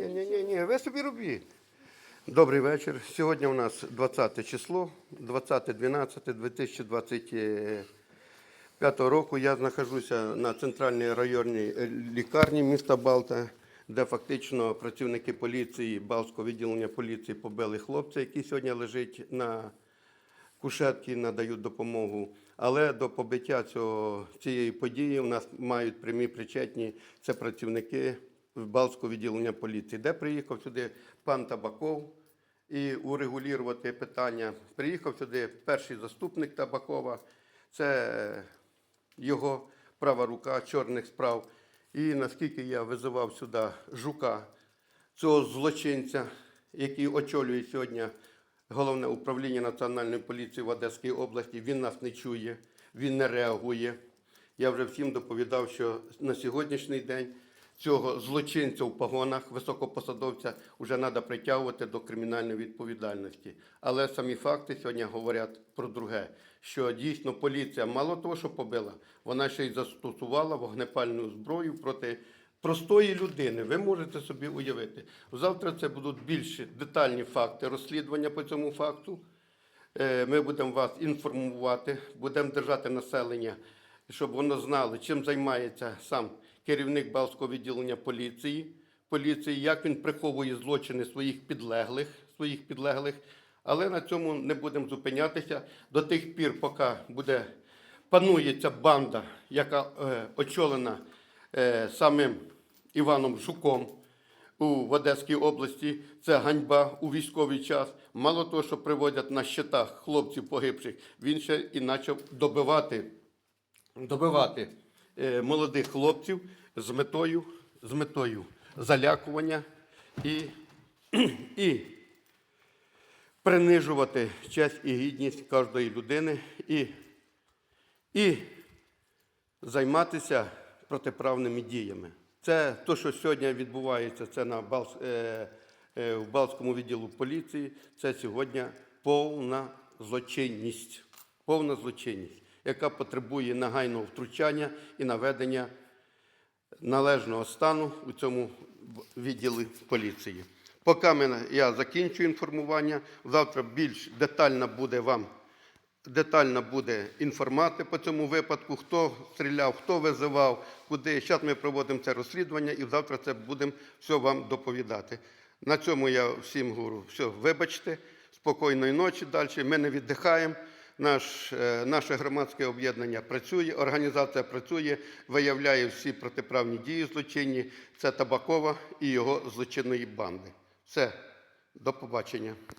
Ні, ні, ні, ні, ви собі робіть. Добрий вечір. Сьогодні у нас 20 число, 20.12.2025 року. Я знаходжуся на центральній районній е, лікарні міста Балта, де фактично працівники поліції, Балтського відділення поліції побили хлопця, який сьогодні лежить на кушетки надають допомогу. Але до побиття цього, цієї події у нас мають прямі причетні це працівники Балтського відділення поліції, де приїхав сюди пан Табаков і урегулювати питання. Приїхав сюди перший заступник Табакова, це його права рука чорних справ. І наскільки я визивав сюди жука, цього злочинця, який очолює сьогодні головне управління Національної поліції в Одеській області, він нас не чує, він не реагує. Я вже всім доповідав, що на сьогоднішній день цього злочинця в погонах, високопосадовця, вже треба притягувати до кримінальної відповідальності. Але самі факти сьогодні говорять про друге, що дійсно поліція мало того, що побила, вона ще й застосувала вогнепальну зброю проти простої людини. Ви можете собі уявити. Завтра це будуть більш детальні факти розслідування по цьому факту. Е, Ми будемо вас інформувати, будемо держати населення, щоб воно знало, чим займається сам керівник Балтського відділення поліції, поліції, як він приховує злочини своїх підлеглих, своїх підлеглих. Але на цьому не будемо зупинятися до тих пір, поки буде панує ця банда, яка е, очолена е, самим Іваном Жуком у в Одеській області. Це ганьба у військовий час. Мало того, що приводять на щитах хлопців погибших, він ще і почав добивати, добивати молодих хлопців з метою, з метою залякування і, і принижувати честь і гідність кожної людини і, і займатися протиправними діями. Це те, що сьогодні відбувається, це на Балс, е, е, в Балтському відділу поліції. Це сьогодні повна злочинність, повна злочинність, яка потребує нагайного втручання і наведення належного стану у цьому відділі поліції. Поки мене, я закінчую інформування, завтра більш детально буде вам детальна буде інформація по цьому випадку, хто стріляв, хто визивав, куди. Зараз ми проводимо це розслідування і завтра це будемо все вам доповідати. На цьому я всім говорю, все, вибачте, спокійної ночі далі. Ми не віддихаємо. Наш, е, наше громадське об'єднання працює, організація працює, виявляє всі протиправні дії злочинні. Це Табакова і його злочинної банди. Все, до побачення.